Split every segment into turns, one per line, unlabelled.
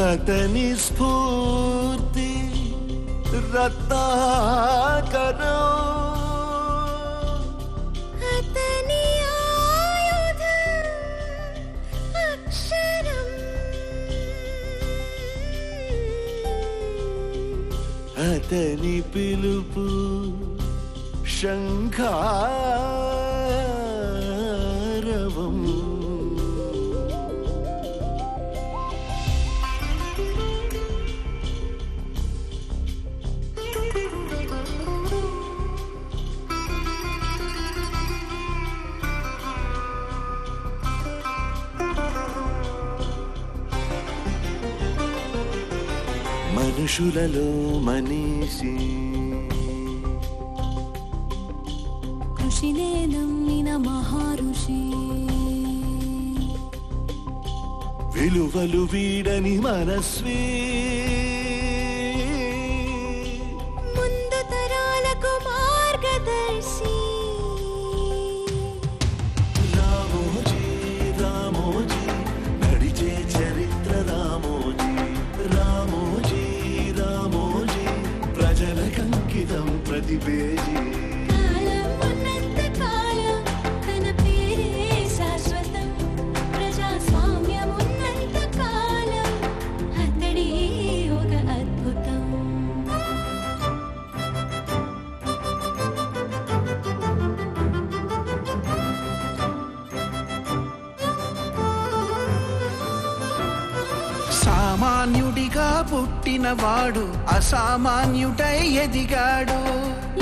అతని స్ఫూర్తి రత్నాకరం
అతని
పిలుపు శంఖారవం మనుషులలో మనీషి.
కృషినే నమ్మిన మహారుషి.
విలువలు వీడని మనస్వీ.
సామాన్యుడిగా పుట్టినవాడు అసామాన్యుడై ఎదిగాడు.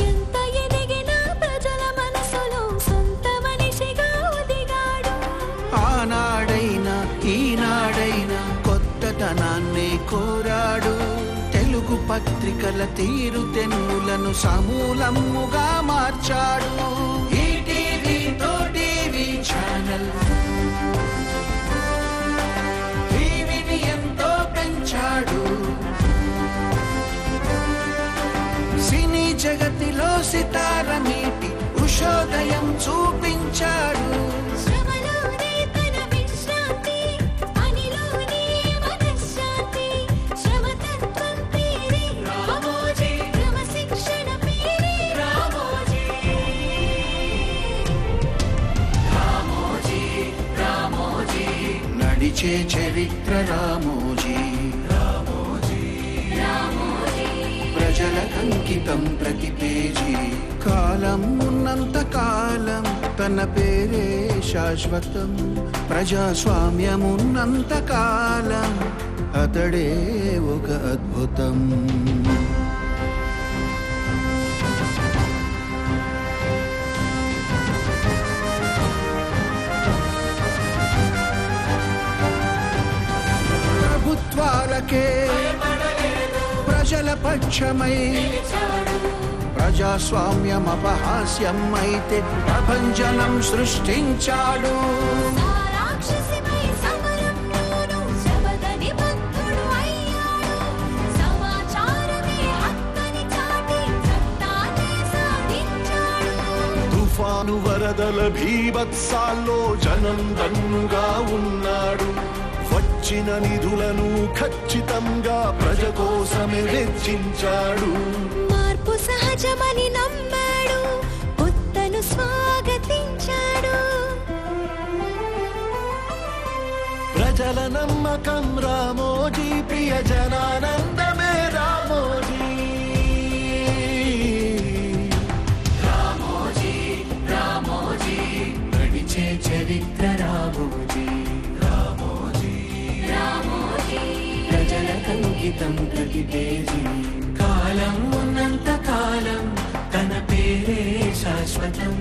ఎంత ఎదిగినా ప్రజల మనసులో సొంత మనిషిగా ఒదిగాడు.
ఆనాడైనా ఈనాడైనా కొత్తదనాన్నే కోరాడు. తెలుగు పత్రికల తీరు తెన్నులను సమూలముగా మార్చాడు. ఈటీవీతో టీవీ ఛానల్ సితారమీటి ఉషోదయం చూపించాడు. నడిచే చరిత్ర రామోజీ. ప్రజలకంకితం ప్రతి పేజీ కాలం ఉన్నంత కాలం తన పేరే శాశ్వతం. ప్రజాస్వామ్యం ఉన్నంత కాలం అతడే ఒక అద్భుతం. ప్రభుత్వాలకే పశ్చమై ప్రజాస్వామ్యం అపహాస్యం అయితే ప్రపంచనం సృష్టించాడు.
తుఫాను వరదల భీభత్సాల్లో జనం దన్నుగా ఉన్నాడు. వచ్చిన నిధులను ఖర్చు వెచ్చించాడు
మార్పు సహజమని నమ్మాడు. కొత్తను స్వాగతించాడు.
ప్రజల నమ్మకం రామోజీ ప్రియ జనానందమే రామోజీ
నడిచే చరిత్ర జీవితం ప్రతి పేజీ కాలం ఉన్నంత కాలం తన పేరే శాశ్వతం.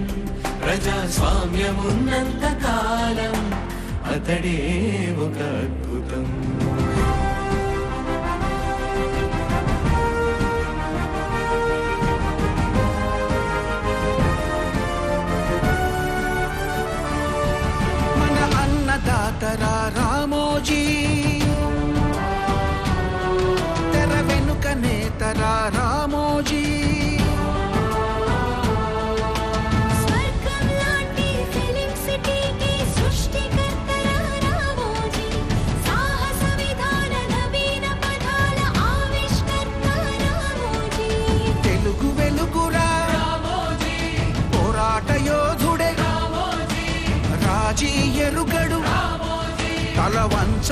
ప్రజాస్వామ్యం ఉన్నంత కాలం అతడే ఒక అద్భుతం.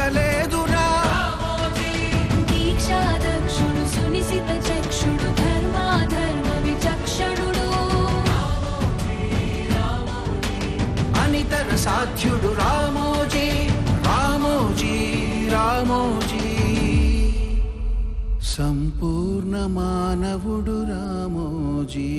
వంచలేదురా
దీక్షాదక్షుడు సునిశిత చక్షుడు ధర్మాధర్మ విచక్షణుడు
అనితర సాధ్యుడు రామోజీ రామోజీ రామోజీ. సంపూర్ణ మానవుడు రామోజీ.